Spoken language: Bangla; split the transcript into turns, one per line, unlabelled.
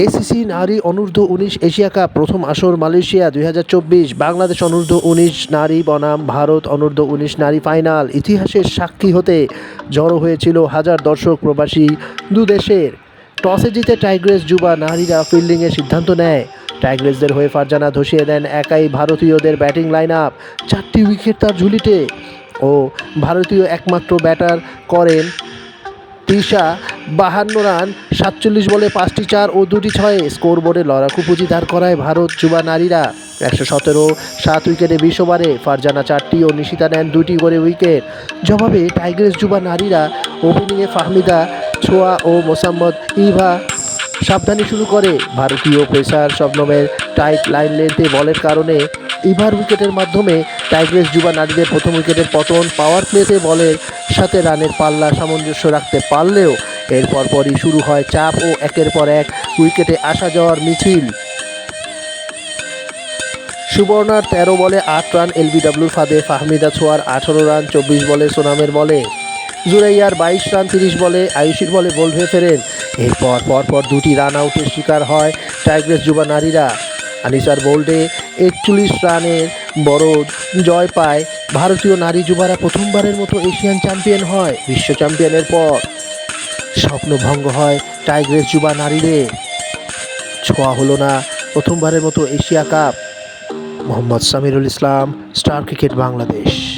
এসিসি নারী অনূর্ধ্ব উনিশ এশিয়া কাপ, প্রথম আসর মালয়েশিয়া দুই হাজার চব্বিশ, বাংলাদেশ অনূর্ধ্ব উনিশ নারী বনাম, ভারত অনূর্ধ্ব উনিশ নারী ফাইনাল। ইতিহাসের সাক্ষী হতে জড়ো হয়েছিল হাজার দর্শক প্রবাসী দেশের টসে জিতে টাইগ্রেস যুবা নারীরা ফিল্ডিংয়ের সিদ্ধান্ত নেয়। টাইগ্রেসদের হয়ে ফারজানা ধসিয়ে দেন একাই ভারতীয়দের ব্যাটিং লাইন আপ চারটি উইকেট তার ঝুলিতে ও ভারতীয় একমাত্র ব্যাটার করেন তিশা বাহান্ন রান, সাতচল্লিশ বলে পাঁচটি চার ও দুটি ছয়ে। স্কোর বোর্ডে লড়াকু পুঁজি দাঁড় করায় ভারত, যুবা নারীরা একশো সতেরো, সাত উইকেটে বিশ ওভারে, ফারজানা চারটি ও নিশিতা নেন দুটি করে উইকেট। জবাবে টাইগ্রেস যুবা নারীরা ওপেনিংয়ে ফাহমিদা, ছোয়া ও মোসাম্মদ ইভা সাবধানী শুরু করে। ভারতীয় পেসার শবনমের টাইট লাইন লেন্থে বলের কারণে ইভার উইকেটের মাধ্যমে টাইগ্রেস যুবা নারীদের প্রথম উইকেটের পতন পাওয়ার প্লেতে বলের সাথে রানের পাল্লা সামঞ্জস্য রাখতে পারলেও এর পরপরই শুরু হয় চাপ ও একের পর এক উইকেটে আসা যাওয়ার মিছিল। সুবর্ণার তেরো বলে আট রান এলবিডব্লিউর ফাঁদে, ফাহমিদা ছোয়ার আঠারো রান চব্বিশ বলে সোনামের বলে। জুরাইয়ার বাইশ রান তিরিশ বলে আয়ুষির বলে বোল্ড হয়ে ফেরেন। এরপর পরপর দুটি রান আউটের শিকার হয় টাইগ্রেস যুবা নারীরা। আনিসার বোল্ডে একচল্লিশ রানের বড় জয় পায় ভারতীয় নারী যুবারা প্রথমবারের মতো এশিয়ান চ্যাম্পিয়ন হয়, বিশ্ব চ্যাম্পিয়নের পর। স্বপ্নভঙ্গ হয় টাইগ্রেস যুবা নারীদের। ছোঁয়া হলো না প্রথমবারের মতো Asia cup. Mohammad Samirul Islam, star cricket Bangladesh.